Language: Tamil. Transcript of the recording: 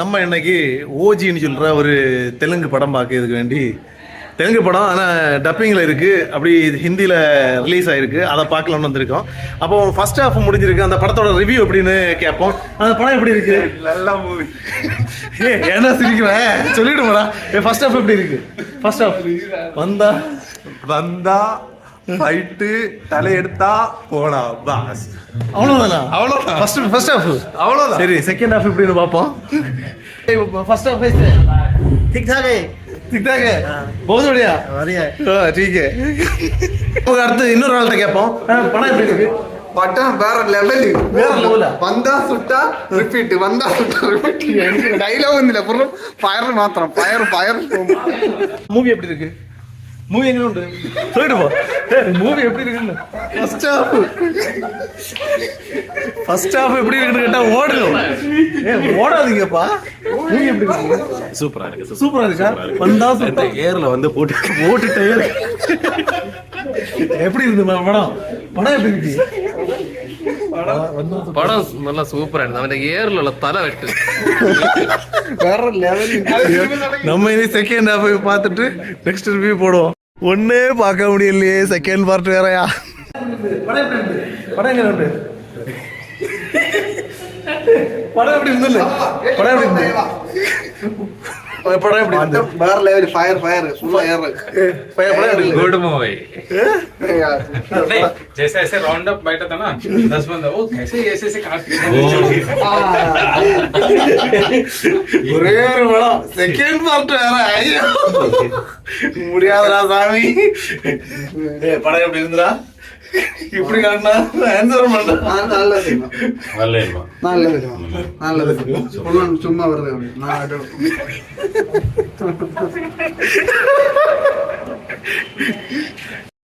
நம்ம இன்னைக்கு ஓஜின்னு சொல்ற ஒரு தெலுங்கு படம் பார்க்கறதுக்கு வேண்டி தெலுங்கு படம் ஆனால் டப்பிங்கில் இருக்குது அப்படி ஹிந்தியில் ரிலீஸ் ஆயிருக்கு. அதை பார்க்கலாம்னு வந்திருக்கோம். அப்போ ஃபர்ஸ்ட் ஹாஃப் முடிஞ்சிருக்கு. அந்த படத்தோட ரிவ்யூ எப்படின்னு கேட்போம். அந்த படம் எப்படி இருக்கு? நல்ல மூவி ஏ என்ன சிரிக்கிறேன் சொல்லிடுமாடா ஏ ஃபர்ஸ்ட் ஹாஃப் எப்படி இருக்கு? ஃபர்ஸ்ட் ஹாஃப் வந்தா? வந்தா ஃபைட்டு தலையெடுத்தா போனா பாஸ் அவ்வளோதானா அவ்வளோ ஃபர்ஸ்ட் ஃபர்ஸ்ட் ஹாஃப் அவ்வளோ சரி செகண்ட் ஹாஃப் இப்படி பார்ப்போம்? ஃபர்ஸ்ட் ஹாஃப் ठीक ठाक है ठीक ठाक है बहुत बढ़िया बढ़िया ठीक है அடுத்து இன்னொரு ஆள்கிட்ட கேட்போம். படம் எப்படி இருக்கு? பட்டம் வேற லெவல் வேற லெவல வந்தா சுட்டா ரிப்பீட் வந்தா சுட்டா ரிப்பீட் டைலாக் வந்து இல்ல ஃபயர் மாத்திரம். ஃபயர் ஃபயர் மூவி எப்படி இருக்கு? மூவி எங்க உண்டு சொல்லிட்டு போ மூவி எப்படி இருக்குன்னு ஃபர்ஸ்ட் ஹாஃப் ஃபர்ஸ்ட் ஹாஃப் எப்படி இருக்குன்னு கேட்டா ஓடுங்க ஏ ஓடாதீங்கப்பா மூவி எப்படி இருக்கு சூப்பரா இருக்கு சூப்பரா இருக்கா வந்தா சுட்டா ஏர்ல வந்து போட்டு போட்டுட்டே எப்படி இருந்து படம் படம் எப்படி இருக்கு படம் நல்லா சூப்பரா இருந்தது அவன் ஏர்ல உள்ள தலை வெட்டு வேற லெவல் நம்ம இனி செகண்ட் ஹாஃப் பார்த்துட்டு நெக்ஸ்ட் ரிவ்யூ போடுவோம் ஒன்னே பார்க்க முடியலையே. செகண்ட் பார்ட் வேறயா? படம் எப்படி இருந்து படம் எங்க இருந்து படம் எப்படி இருந்தது? படம் எப்படி இருந்து படம் எப்படி இருந்து வேற லெவல் ஃபயர் ஃபயர் ஃபுல்லா ஏர் படம் எப்படி இருந்து गुड मूवी नहीं जैसे ऐसे राउंड अप बैठा था ना दस बंदा वो कैसे ऐसे ऐसे काट ஒரே ஒரு படம் செகண்ட் பார்ட் வேற ஐயோ முடியாதுடா சாமி ஏய், படம் எப்படி இருந்துடா இப்படி காட்டினா ஆன்சர் பண்ண. நல்ல சினிமா நல்ல இல்லமா நல்ல சினிமா நல்ல சினிமா சும்மா வருது நான்